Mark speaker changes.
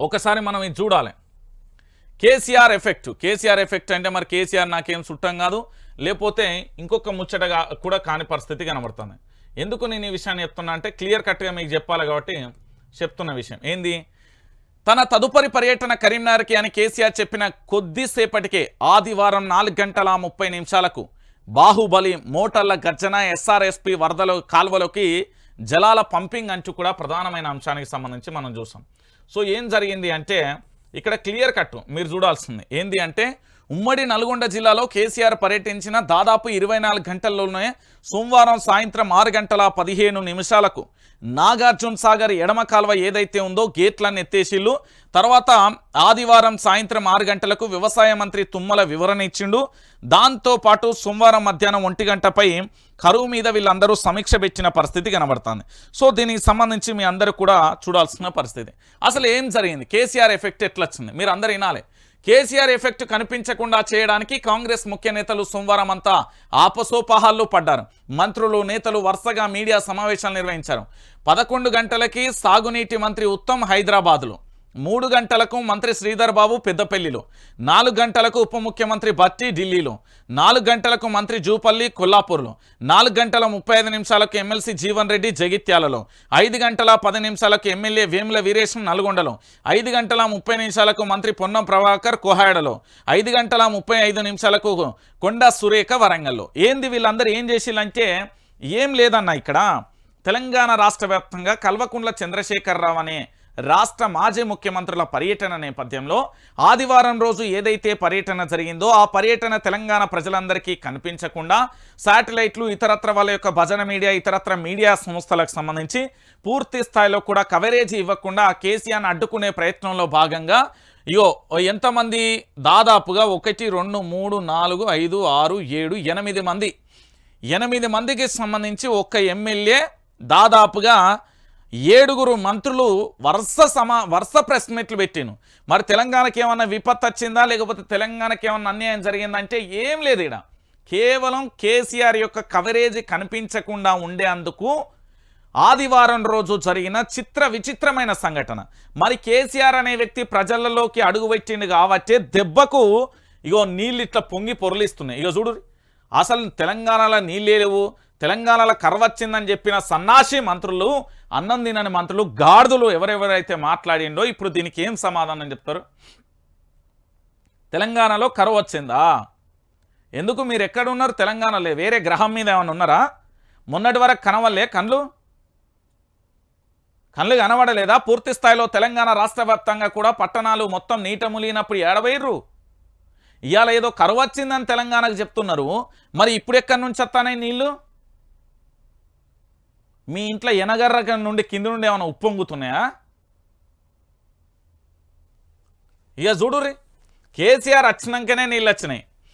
Speaker 1: ఒకసారి మనం ఇది చూడాలి. కేసీఆర్ ఎఫెక్ట్. కేసీఆర్ ఎఫెక్ట్ అంటే మరి కేసీఆర్ నాకేం చుట్టం కాదు. లేకపోతే ఇంకొక ముచ్చటగా కూడా కాని పరిస్థితి కనబడుతుంది. ఎందుకు నేను ఈ విషయాన్ని చెప్తున్నా అంటే క్లియర్ కట్గా మీకు చెప్పాలి కాబట్టి చెప్తున్న విషయం. ఏంది? తన తదుపరి పర్యటన కరీంనగర్కి అని కేసీఆర్ చెప్పిన కొద్దిసేపటికే ఆదివారం నాలుగు గంటల ముప్పై నిమిషాలకు బాహుబలి మోటార్ల గర్జన ఎస్ఆర్ఎస్పి వరదల కాల్వలోకి జలాల పంపింగ్ అంటూ కూడా ప్రధానమైన అంశానికి సంబంధించి మనం చూసాం. సో ఏం జరిగింది అంటే ఇక్కడ క్లియర్ కట్ మీరు చూడాల్సింది. ఏంది అంటే ఉమ్మడి నల్గొండ జిల్లాలో కేసీఆర్ పర్యటించిన దాదాపు ఇరవై గంటల్లోనే సోమవారం సాయంత్రం ఆరు గంటల పదిహేను నిమిషాలకు నాగార్జున సాగర్ ఎడమ కాలువ ఏదైతే ఉందో గేట్లను ఎత్తేసిళ్ళు. తర్వాత ఆదివారం సాయంత్రం ఆరు గంటలకు వ్యవసాయ మంత్రి తుమ్మల వివరణ ఇచ్చిండు. దాంతో పాటు సోమవారం మధ్యాహ్నం ఒంటి గంటపై కరువు మీద వీళ్ళందరూ సమీక్ష పెట్టిన పరిస్థితి కనబడుతుంది. సో దీనికి సంబంధించి మీ అందరూ కూడా చూడాల్సిన పరిస్థితి. అసలు ఏం జరిగింది? కేసీఆర్ ఎఫెక్ట్ ఎట్లా వచ్చింది మీరు అందరూ వినాలి. కేసీఆర్ ఎఫెక్ట్ కనిపించకుండా చేయడానికి కాంగ్రెస్ ముఖ్య నేతలు సోమవారం అంతా ఆపసోపాహాల్లో పడ్డారు. మంత్రులు నేతలు వరుసగా మీడియా సమావేశాలు నిర్వహించారు. పదకొండు గంటలకి సాగునీటి మంత్రి ఉత్తమ్ హైదరాబాద్లో మూడు గంటలకు మంత్రి శ్రీధర్ బాబు పెద్దపల్లిలో నాలుగు గంటలకు ఉప ముఖ్యమంత్రి బత్తి ఢిల్లీలో నాలుగు గంటలకు మంత్రి జూపల్లి కొల్లాపూర్లో నాలుగు గంటల ముప్పై ఐదు నిమిషాలకు ఎమ్మెల్సీ జీవన్ రెడ్డి జగిత్యాలలో ఐదు గంటల పది నిమిషాలకు ఎమ్మెల్యే వేముల వీరేశం నల్గొండలో ఐదు గంటల ముప్పై నిమిషాలకు మంత్రి పొన్నం ప్రభాకర్ కోహాడలో ఐదు గంటల ముప్పై ఐదు నిమిషాలకు కొండ సురేఖ వరంగల్లో. ఏంది వీళ్ళందరూ ఏం చేసిల్లంటే ఏం లేదన్న ఇక్కడ తెలంగాణ రాష్ట్ర వ్యాప్తంగా కల్వకుంట్ల చంద్రశేఖరరావు అనే రాష్ట్ర మాజీ ముఖ్యమంత్రుల పర్యటన నేపథ్యంలో ఆదివారం రోజు ఏదైతే పర్యటన జరిగిందో ఆ పర్యటన తెలంగాణ ప్రజలందరికీ కనిపించకుండా శాటిలైట్లు ఇతరత్ర వాళ్ళ యొక్క భజన మీడియా ఇతరత్ర మీడియా సంస్థలకు సంబంధించి పూర్తి స్థాయిలో కూడా కవరేజ్ ఇవ్వకుండా ఆ కేసీఆర్ని అడ్డుకునే ప్రయత్నంలో భాగంగా ఇగో ఎంతమంది దాదాపుగా ఒకటి రెండు మూడు నాలుగు ఐదు ఆరు ఏడు ఎనిమిది మంది ఎనిమిది మందికి సంబంధించి ఒక్క ఎమ్మెల్యే దాదాపుగా ఏడుగురు మంత్రులు వరుస సమా వరుస ప్రెస్ మీట్లు పెట్టిను మరి తెలంగాణకి ఏమన్నా విపత్తు వచ్చిందా? లేకపోతే తెలంగాణకి ఏమన్నా అన్యాయం జరిగిందంటే ఏం లేదు ఇక్కడ కేవలం కేసీఆర్ యొక్క కవరేజ్ కనిపించకుండా ఉండేందుకు ఆదివారం రోజు జరిగిన చిత్ర విచిత్రమైన సంఘటన. మరి కేసీఆర్ అనే వ్యక్తి ప్రజలలోకి అడుగుపెట్టిండు కాబట్టి దెబ్బకు ఇగో నీళ్ళు ఇట్లా పొంగి పొరలిస్తున్నాయి. ఇగో చూడు అసలు తెలంగాణలో నీళ్ళు లేవు. తెలంగాణలో కరవచ్చిందని చెప్పిన సన్నాసి మంత్రులు అన్నం తినని మంత్రులు గాడిదలు ఎవరెవరైతే మాట్లాడిండో ఇప్పుడు దీనికి ఏం సమాధానం చెప్తారు? తెలంగాణలో కరువు వచ్చిందా ఎందుకు మీరు ఎక్కడ ఉన్నారు తెలంగాణలో వేరే గ్రహం మీద ఏమైనా ఉన్నారా? మొన్నటి వరకు కనవలే కళ్ళు కళ్ళు కనబడలేదా? పూర్తి స్థాయిలో తెలంగాణ రాష్ట్ర కూడా పట్టణాలు మొత్తం నీట ములిగినప్పుడు ఏడవైర్రు ఇవాళ ఏదో కరువు వచ్చిందని తెలంగాణకు చెప్తున్నారు. మరి ఇప్పుడు ఎక్కడి నుంచి వస్తానే నీళ్ళు మీ ఇంట్లో ఎనగర్ర నుండి కింద నుండి ఏమైనా ఉప్పొంగుతున్నాయా ఇక చూడుర్రి కేసీఆర్ వచ్చినాకనే నీళ్ళు వచ్చినాయి.